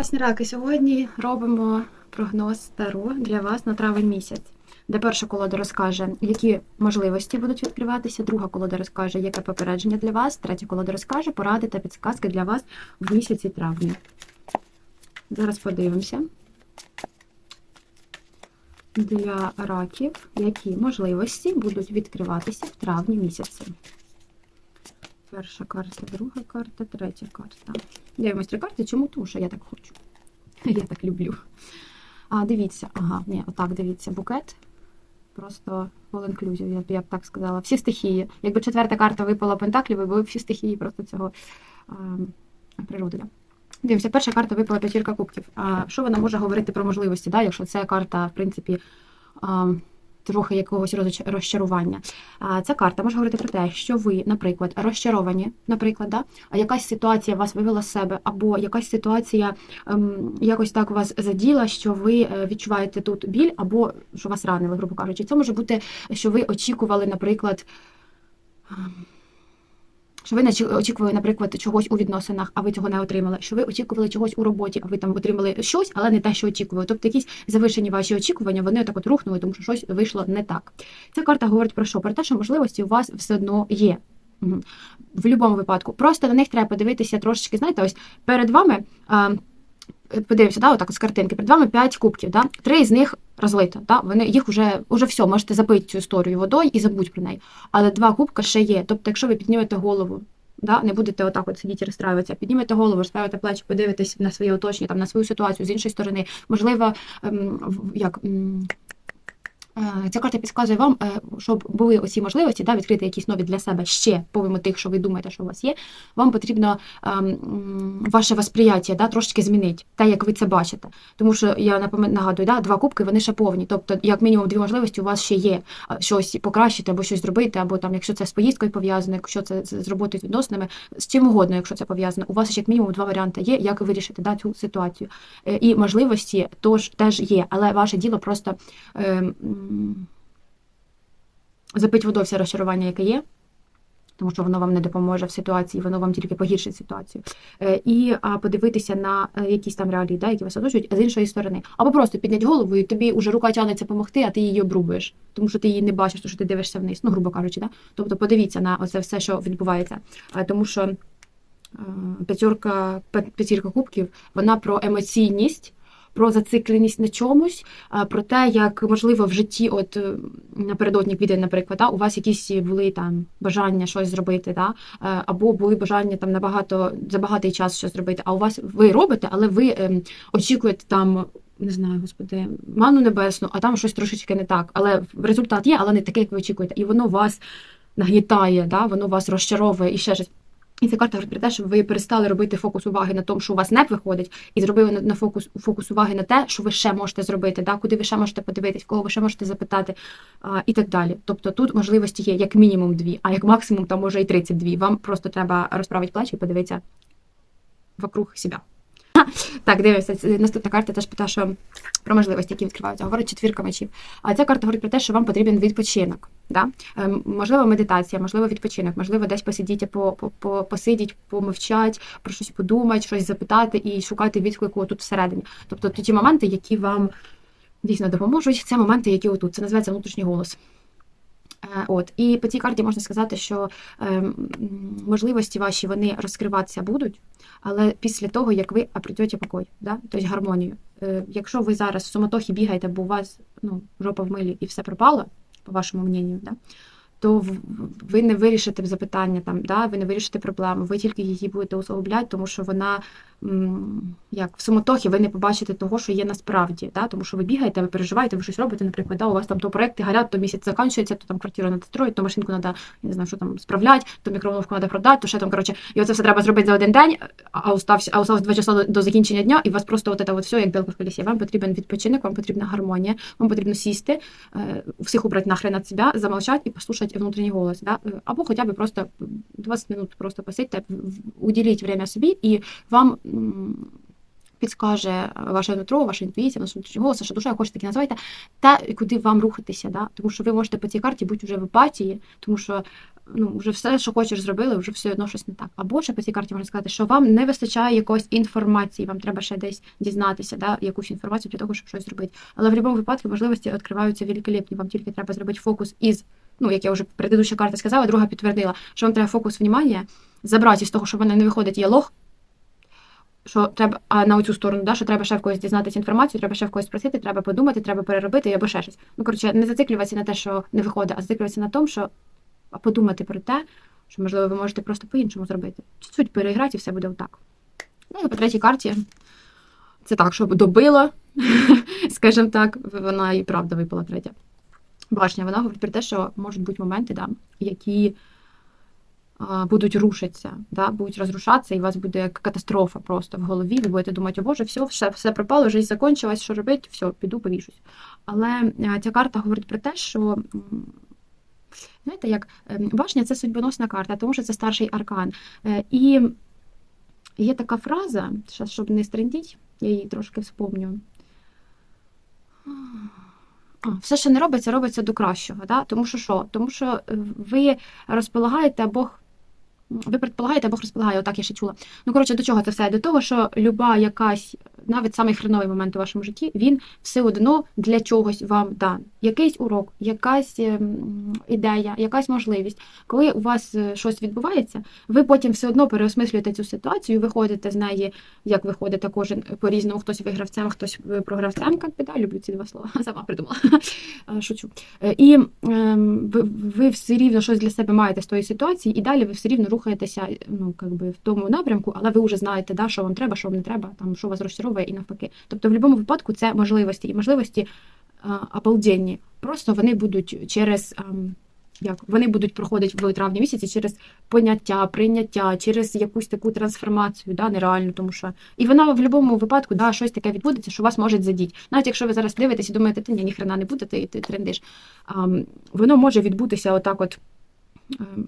Прекрасні раки. Сьогодні робимо прогноз Таро для вас на травень місяць, де перша колода розкаже, які можливості будуть відкриватися, друга колода розкаже, яке попередження для вас, третя колода розкаже поради та підсказки для вас в місяці травня. Зараз подивимося. Для раків, які можливості будуть відкриватися в травні місяці. Перша карта, друга карта, третя карта. Дивимось три карти. Чому? Тому що я так хочу. Я так люблю. А, дивіться, ага, ні, отак дивіться, букет. Просто all inclusive, я б, я б так сказала. Всі стихії. Якби четверта карта випала Пентаклі, ви були всі стихії просто цього а, природи. Дивимося, перша карта випала п'ятірка кубків. А що вона може говорити про можливості, да? якщо це карта, в принципі, а, трохи якогось розчарування. Ця карта може говорити про те, що ви, наприклад, розчаровані, наприклад, да? а якась ситуація вас вивела з себе, або якась ситуація ем, якось так вас заділа, що ви е, відчуваєте тут біль, або що вас ранили, грубо кажучи. Це може бути, що ви очікували, наприклад. Що ви очікували, наприклад, чогось у відносинах, а ви цього не отримали. Що ви очікували чогось у роботі, а ви там отримали щось, але не те, що очікували. Тобто якісь завишені ваші очікування, вони так от рухнули, тому що щось вийшло не так. Ця карта говорить про що? Про те, що можливості у вас все одно є. В будь-якому випадку. Просто на них треба подивитися трошечки, знаєте, ось перед вами. А, Подивимося, да, отак з картинки. Перед вами 5 кубків, да? три з них розлито. Да? Вони їх вже, вже все, можете запити цю історію водою і забудь про неї. Але два кубка ще є. Тобто, якщо ви піднімете голову, да? не будете отак от сидіти і розстраюватися, піднімете голову, розправите плечі, подивитесь на своє оточення, там, на свою ситуацію з іншої сторони. Можливо, ем, як. м, е, Ця карта підказує вам, е, щоб були оці можливості да, відкрити якісь нові для себе ще, помимо тих, що ви думаєте, що у вас є. Вам потрібно ем, ваше восприяття да, трошки змінити, те, як ви це бачите. Тому що я нагадую, да, два кубки вони ще повні. Тобто, як мінімум, дві можливості у вас ще є щось покращити або щось зробити, або там, якщо це з поїздкою пов'язано, якщо це з роботою з відносинами, з чим угодно, якщо це пов'язано, у вас ще як мінімум два варіанти є, як вирішити да, цю ситуацію. Е, І можливості тож теж є, але ваше діло просто. Запить водою все розчарування, яке є, тому що воно вам не допоможе в ситуації, воно вам тільки погіршить ситуацію. Е, І подивитися на е, якісь там реалії, да, які вас оточують, а з іншої сторони. Або просто підняти голову, і тобі вже рука тягнеться допомогти, а ти її обрубуєш, тому що ти її не бачиш, тому що ти дивишся вниз, ну, грубо кажучи. Да? Тобто подивіться на оце все, що відбувається. Е, Тому що п'ятірка кубків, вона про емоційність. Про зацикленість на чомусь, про те, як можливо в житті, от е, напередодні квіти, наприклад, да, у вас якісь були там бажання щось зробити, да, е, або були бажання там набагато за багатий час щось зробити. А у вас ви робите, але ви ем, очікуєте там. Не знаю, господи, ману небесну, а там щось трошечки не так. Але результат є, але не такий, як ви очікуєте. І воно вас нагнітає, да? воно вас розчаровує і ще щось. І ця карта говорить про те, щоб ви перестали робити фокус уваги на тому, що у вас не виходить, і зробили на- фокус, фокус уваги на те, що ви ще можете зробити, да? куди ви ще можете подивитись, кого ви ще можете запитати а, і так далі. Тобто тут можливості є як мінімум дві, а як максимум там може і 32. Вам просто треба розправити плечі і подивитися вокруг себе. Так, дивимося. Наступна карта теж питає, що про можливості, які відкриваються. Говорить четвірка мечів. А ця карта говорить про те, що вам потрібен відпочинок. Да? Ем, можливо, медитація, можливо, відпочинок, можливо, десь посидіти, по, по, по, посидіть, помовчать, про щось подумати, щось запитати і шукати відклику тут всередині. Тобто ті моменти, які вам дійсно допоможуть, це моменти, які отут. Це називається внутрішній голос. От і по цій карті можна сказати, що ем, можливості ваші вони розкриватися будуть, але після того, як ви обретете покой, да? тобто гармонію. Е, Якщо ви зараз в суматохі бігаєте, бо у вас ну, жопа в милі і все пропало, по вашому мненню, да? то ви не вирішите запитання, там, да? ви не вирішите проблему, ви тільки її будете усугубляти, тому що вона як в суматохі ви не побачите того, що є насправді. Да? Тому що ви бігаєте, ви переживаєте, ви щось робите, наприклад, да? у вас там то проекти горять, то місяць закінчується, то там квартиру треба строїти, то машинку треба, не знаю, що там справляти, то мікроволновку треба продати, то ще там, коротше, і оце все треба зробити за один день, а остався, а осталось два часа до, до закінчення дня, і у вас просто от це от все, як білка в колесі. Вам потрібен відпочинок, вам потрібна гармонія, вам потрібно сісти, е, всіх убрати нахрен від себе, замовчати і послухати внутрішній голос. Да? Е, Або хоча б просто 20 минут просто посидьте, уділіть время собі, і вам підскаже ваше нутро, ваша інтуїція, ваш голос, ваша душа, хочете таки називайте, те, куди вам рухатися. Да? Тому що ви можете по цій карті бути вже в апатії, тому що ну, вже все, що хочеш, зробили, вже все одно щось не так. Або ще по цій карті можна сказати, що вам не вистачає якоїсь інформації, вам треба ще десь дізнатися, да, якусь інформацію для того, щоб щось зробити. Але в будь-якому випадку можливості відкриваються великолепні. Вам тільки треба зробити фокус із, ну, як я вже предыдуща карта сказала, друга підтвердила, що вам треба фокус внимання, забрати з того, що вона не виходить, є лох, що треба а на оцю сторону, да, що треба ще в когось дізнатися інформацію, треба ще в когось спросити, треба подумати, треба переробити або ще щось. Ну, коротше, не зациклюватися на те, що не виходить, а зациклюватися на тому, що подумати про те, що, можливо, ви можете просто по-іншому зробити. Чуть-чуть переіграти, і все буде отак. Ну і по третій карті. Це так, щоб добило, скажімо так, вона і правда випала третя. Башня, вона говорить про те, що можуть бути моменти, да, які будуть рушитися, да, будуть розрушатися, і у вас буде катастрофа просто в голові. Ви будете думати, о Боже, все, все, все пропало, життя закінчилась, що робити, все, піду, повішусь. Але ця карта говорить про те, що. Знаєте, як ем, башня це судьбоносна карта, тому що це старший аркан. Е, І є така фраза, щас, щоб не стрендіть, я її трошки вспомню. Все, що не робиться, робиться до кращого. Да? Тому що що? Тому що е, ви розполагаєте, Бог. Ви предполагаєте, Бог розполагає, отак я ще чула. Ну, коротше, до чого це все? До того, що люба якась, навіть самий хреновий момент у вашому житті, він все одно для чогось вам дан. Якийсь урок, якась ем, ідея, якась можливість. Коли у вас е, щось відбувається, ви потім все одно переосмислюєте цю ситуацію, виходите з неї, як виходите кожен по-різному, хтось вигравцем, хтось е, програвцем, да, люблю ці два слова, сама придумала. Е, Шучу. І ем, ви все рівно щось для себе маєте з тої ситуації, і далі ви все рівно рухаєтеся ну, би, в тому напрямку, але ви вже знаєте, да, що вам треба, що вам не треба, там, що вас розчаровує і навпаки. Тобто, в будь-якому випадку це можливості. І можливості а, обалденні. Просто вони будуть через. ем, як вони будуть проходити в травні місяці через поняття, прийняття, через якусь таку трансформацію, да, нереальну, тому що і вона в будь-якому випадку да, щось таке відбудеться, що вас може задіти. Навіть якщо ви зараз дивитесь і думаєте, ти ні, ніхрена не буде, ти, ти трендиш. ам, воно може відбутися отак, от.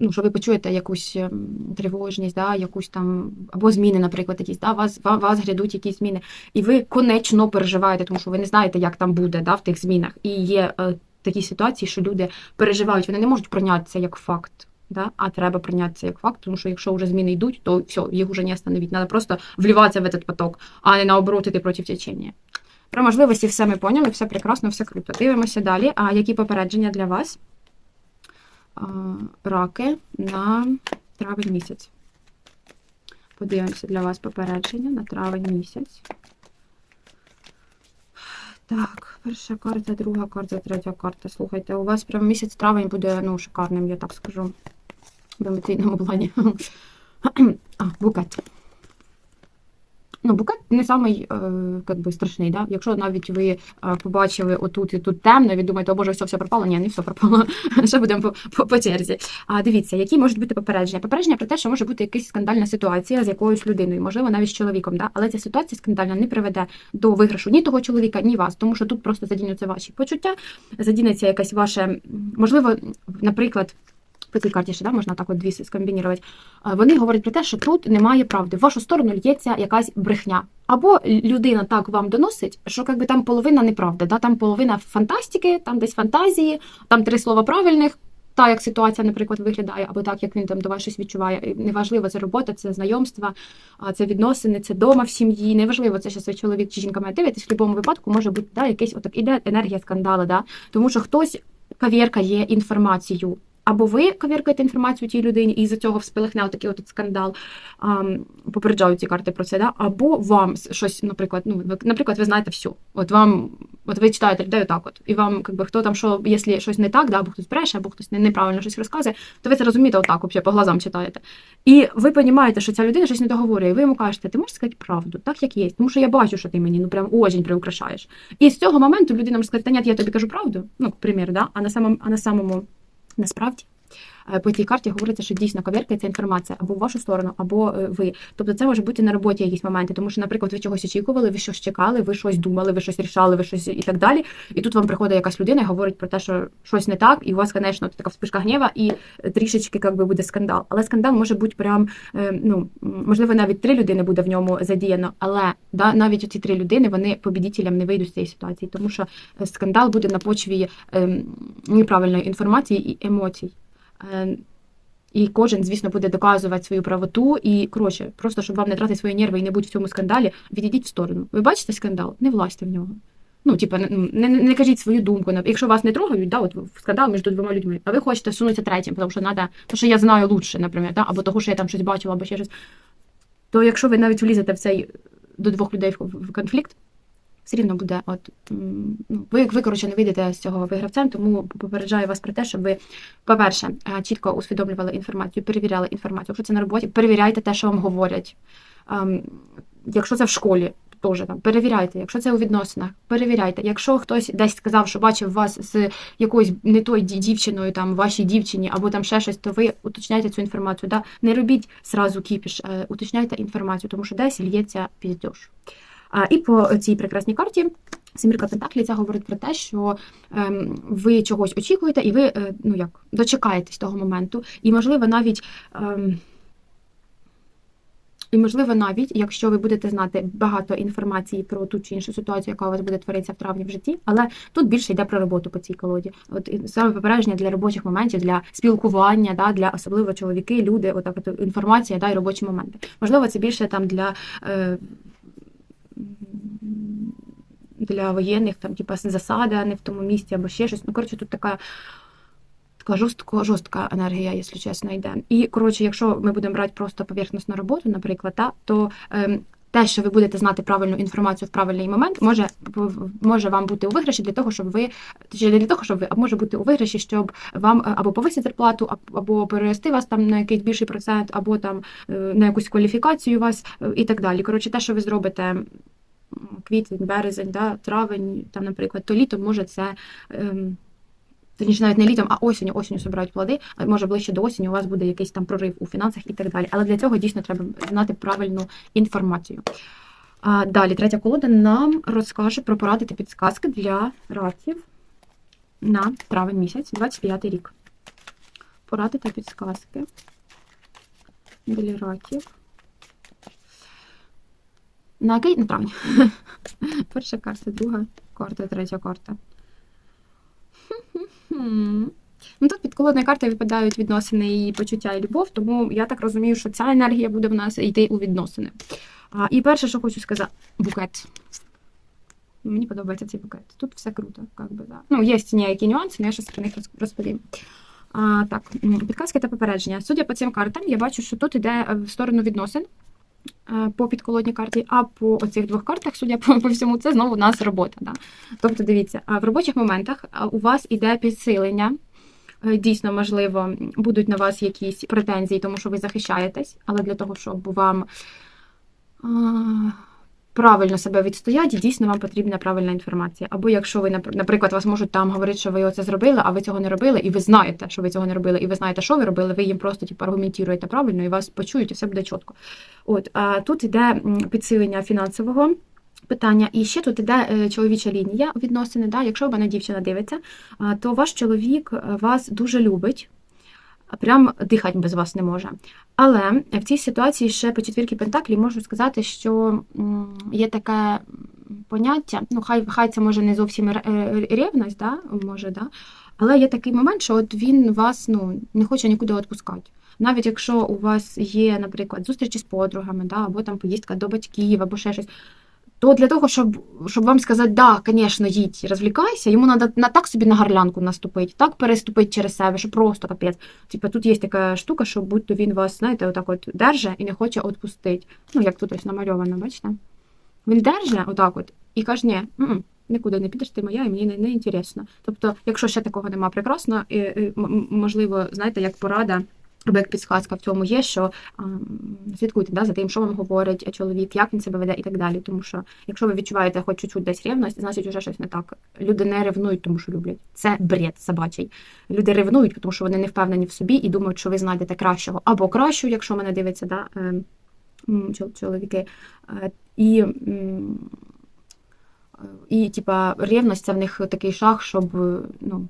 Ну, що ви почуєте якусь ем, тривожність, да, якусь там або зміни, наприклад, якісь, да, вас, ва- вас грядуть якісь зміни, і ви конечно переживаєте, тому що ви не знаєте, як там буде да, в тих змінах. І є е, такі ситуації, що люди переживають, вони не можуть прийняти це як факт. Да? А треба прийняти це як факт, тому що якщо вже зміни йдуть, то все, їх вже не остановить. Треба просто вливатися в этот поток, а не наоборот іти проти течення. Про можливості все ми поняли, все прекрасно, все круто. Дивимося далі. А які попередження для вас? Раки на травень місяць. Подивимося для вас попередження на травень місяць. Так, перша карта, друга карта, третя карта. Слухайте, у вас прямо місяць травень буде ну, шикарним, я так скажу. В емоційному плані. а, букет. Ну, букет не самий е, как би, страшний, да? Якщо навіть ви е, побачили отут і тут темно, ви думаєте, о Боже, все, все пропало. Ні, не все пропало. Ще будемо по, черзі. А дивіться, які можуть бути попередження? Попередження про те, що може бути якась скандальна ситуація з якоюсь людиною, можливо, навіть з чоловіком. Да? Але ця ситуація скандальна не приведе до виграшу ні того чоловіка, ні вас, тому що тут просто задінуться ваші почуття, задінеться якась ваше, можливо, наприклад. По цій да, можна так от дві скомбінірувати. Вони говорять про те, що тут немає правди. В вашу сторону лється якась брехня. Або людина так вам доносить, що якби там половина неправди, да? там половина фантастики, там десь фантазії, там три слова правильних. Та як ситуація, наприклад, виглядає, або так, як він там до вас щось відчуває. Неважливо, це робота, це знайомства, це відносини, це дома в сім'ї. Неважливо, це що чоловік чи жінка має дивитись, в будь-якому випадку може бути да, якийсь отак іде енергія скандалу, да? тому що хтось кавіркає інформацію. Або ви кавіркаєте інформацію тій людині, і з-за цього вспилихне такий от скандал, а, попереджають ці карти про це, да? або вам щось, наприклад, ну, ви- наприклад, ви знаєте все. От вам, от ви читаєте людей отак, от, і вам, якби, хто там що, якщо щось не так, да, або хтось бреше, або хтось неправильно щось розказує, то ви це розумієте отак, взагалі, по глазам читаєте. І ви розумієте, що ця людина щось не договорює, і ви йому кажете, ти можеш сказати правду, так як є, тому що я бачу, що ти мені ну прям очень приукрашаєш. І з цього моменту людина може сказати, та ні, я тобі кажу правду, ну, к примеру, да? а на самому, а на самому насправді. Е, По цій карті говориться, що дійсно коверкається інформація або в вашу сторону, або е, ви. Тобто це може бути на роботі якісь моменти, тому що, наприклад, ви чогось очікували, ви щось чекали, ви щось думали, ви щось рішали, ви щось і так далі. І тут вам приходить якась людина і говорить про те, що щось не так, і у вас, звісно, така вспишка гнєва, і трішечки як би, буде скандал. Але скандал може бути прям, е, ну можливо, навіть три людини буде в ньому задіяно, але да, навіть ці три людини вони побідітелям не вийдуть з цієї ситуації, тому що скандал буде на почві е, неправильної інформації і емоцій. Е, І кожен, звісно, буде доказувати свою правоту. І коротше, просто щоб вам не тратити свої нерви і не бути в цьому скандалі, відійдіть в сторону. Ви бачите скандал? Не влазьте в нього. Ну, типа, не, не, не кажіть свою думку. Якщо вас не трогають, да, от скандал між двома людьми, а ви хочете всунутися третім, тому що надо, тому що я знаю лучше, наприклад, да, або того, що я там щось бачила, або ще щось. То якщо ви навіть влізете в цей до двох людей в конфлікт, все рівно буде, от ну, ви, ви коротше не вийдете з цього вигравцем, тому попереджаю вас про те, щоб ви, по-перше, е, чітко усвідомлювали інформацію, перевіряли інформацію. Якщо це на роботі, перевіряйте те, що вам говорять. Ем, Якщо це в школі, теж там перевіряйте. Якщо це у відносинах, перевіряйте. Якщо хтось десь сказав, що бачив вас з якоюсь не тою дівчиною, там вашій дівчині, або там ще щось, то ви уточняйте цю інформацію. Да? Не робіть зразу кіпіш, е, уточняйте інформацію, тому що десь лється піздьош. І по цій прекрасній карті. Семірка Пентаклі це говорить про те, що ем, ви чогось очікуєте, і ви е, ну як дочекаєтесь того моменту. І можливо навіть ем, і можливо навіть, якщо ви будете знати багато інформації про ту чи іншу ситуацію, яка у вас буде творитися в травні в житті, але тут більше йде про роботу по цій колоді. От саме попередження для робочих моментів, для спілкування, да, для особливо чоловіки, люди, отак от інформація, да, і робочі моменти. Можливо, це більше там для. Е, для воєнних, там, типа, засада не в тому місці або ще щось. Ну, коротше, тут така така жорстка, жорстка енергія, якщо чесно, йде. І, коротше, якщо ми будемо брати просто поверхностну роботу, наприклад, та, то ем, те, що ви будете знати правильну інформацію в правильний момент, може, може вам бути у виграші для того, щоб ви, чи для того, щоб ви, а може бути у виграші, щоб вам е, або повисити зарплату, або перевести вас там на якийсь більший процент, або там е, на якусь кваліфікацію вас е, і так далі. Коротше, те, що ви зробите квітень, березень, да, травень, там, наприклад, то літом може це. Ем, Точніше, навіть не літом, а осінню, осінню збирають плоди, а може ближче до осені у вас буде якийсь там прорив у фінансах і так далі. Але для цього дійсно треба знати правильну інформацію. А, Далі, третя колода нам розкаже про поради та підсказки для раків на травень місяць, 25 рік. Поради та підсказки для раків. На який на травень? Перша карта, друга карта, третя карта. Ну, Тут під колодною картою випадають відносини і почуття і любов, тому я так розумію, що ця енергія буде в нас йти у відносини. А, І перше, що хочу сказати, букет. Мені подобається цей букет. Тут все круто. Как би, да. Ну, є ніякі нюанси, але я щось про них розповім. А, Так, підказки та попередження. Судя по цим картам, я бачу, що тут йде в сторону відносин по підколодній карті, а по оцих двох картах, судя по, по всьому, це знову у нас робота. Да? Тобто, дивіться, в робочих моментах у вас іде підсилення. Е, Дійсно, можливо, будуть на вас якісь претензії, тому що ви захищаєтесь, але для того, щоб вам правильно себе відстояти, дійсно вам потрібна правильна інформація. Або якщо ви, наприклад, вас можуть там говорити, що ви оце зробили, а ви цього не робили, і ви знаєте, що ви цього не робили, і ви знаєте, що ви робили, ви їм просто типу, аргументуєте правильно, і вас почують, і все буде чітко. От а тут іде підсилення фінансового. Питання, і ще тут іде е, чоловіча лінія відносини. Да? Якщо в дівчина дивиться, то ваш чоловік е, вас дуже любить, прям дихати без вас не може. Але в цій ситуації ще по четвірки Пентаклі можу сказати, що є таке поняття, ну хай хай це може не зовсім ревність, да? може, да? але є такий момент, що от він вас ну, не хоче нікуди відпускати. Навіть якщо у вас є, наприклад, зустрічі з подругами, да, або там поїздка до батьків, або ще щось то для того, щоб щоб вам сказати, да, звісно, їдь, розвлікайся, йому треба на так собі на горлянку наступити, так переступити через себе, що просто капець. Типа тут є така штука, що будь-то він вас, знаєте, отак от держить і не хоче відпустити. Ну, як тут ось намальовано, бачите? Він держить отак от і каже, ні, нікуди не підеш, ти моя, і мені не, не інтересно. Тобто, якщо ще такого немає, прекрасно, і, і, можливо, знаєте, як порада. Як підсказка в цьому є, що а, слідкуйте да, за тим, що вам говорить чоловік, як він себе веде і так далі. Тому що, якщо ви відчуваєте хоч чуть-чуть десь рівність, значить вже щось не так. Люди не ревнують, тому що люблять. Це бред собачий. Люди ревнують, тому що вони не впевнені в собі і думають, що ви знайдете кращого або кращу, якщо мене дивиться, да, е, чоловіки. Е, і і, типа, рівність це в них такий шаг, щоб ну,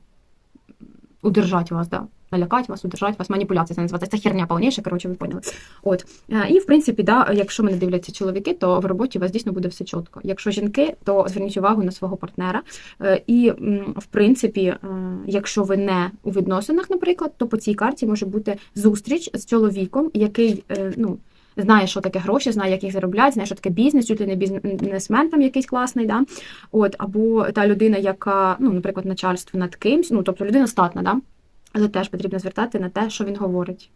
удержати вас. Да. Налякати вас, удержати вас, маніпуляція це називається. Це херня повніша, коротше, ви поняли. От. Е, І, в принципі, да, якщо мене дивляться чоловіки, то в роботі у вас дійсно буде все чітко. Якщо жінки, то зверніть увагу на свого партнера. Е, І, в принципі, е, якщо ви не у відносинах, наприклад, то по цій карті може бути зустріч з чоловіком, який, ну, знає, що таке гроші, знає, як їх заробляти, знає, що таке бізнес, чуть ли не бізнесмен там якийсь класний, да? От, або та людина, яка, ну, наприклад, начальство над кимсь, ну, тобто людина статна, да? Але теж потрібно звертати на те, що він говорить.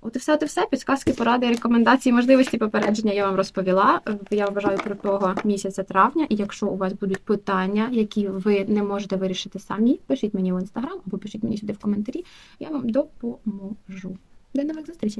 От і все, от і все. Підсказки, поради, рекомендації, можливості попередження я вам розповіла. Я вважаю про того місяця травня. І якщо у вас будуть питання, які ви не можете вирішити самі, пишіть мені в інстаграм або пишіть мені сюди в коментарі. Я вам допоможу. До нових зустрічей!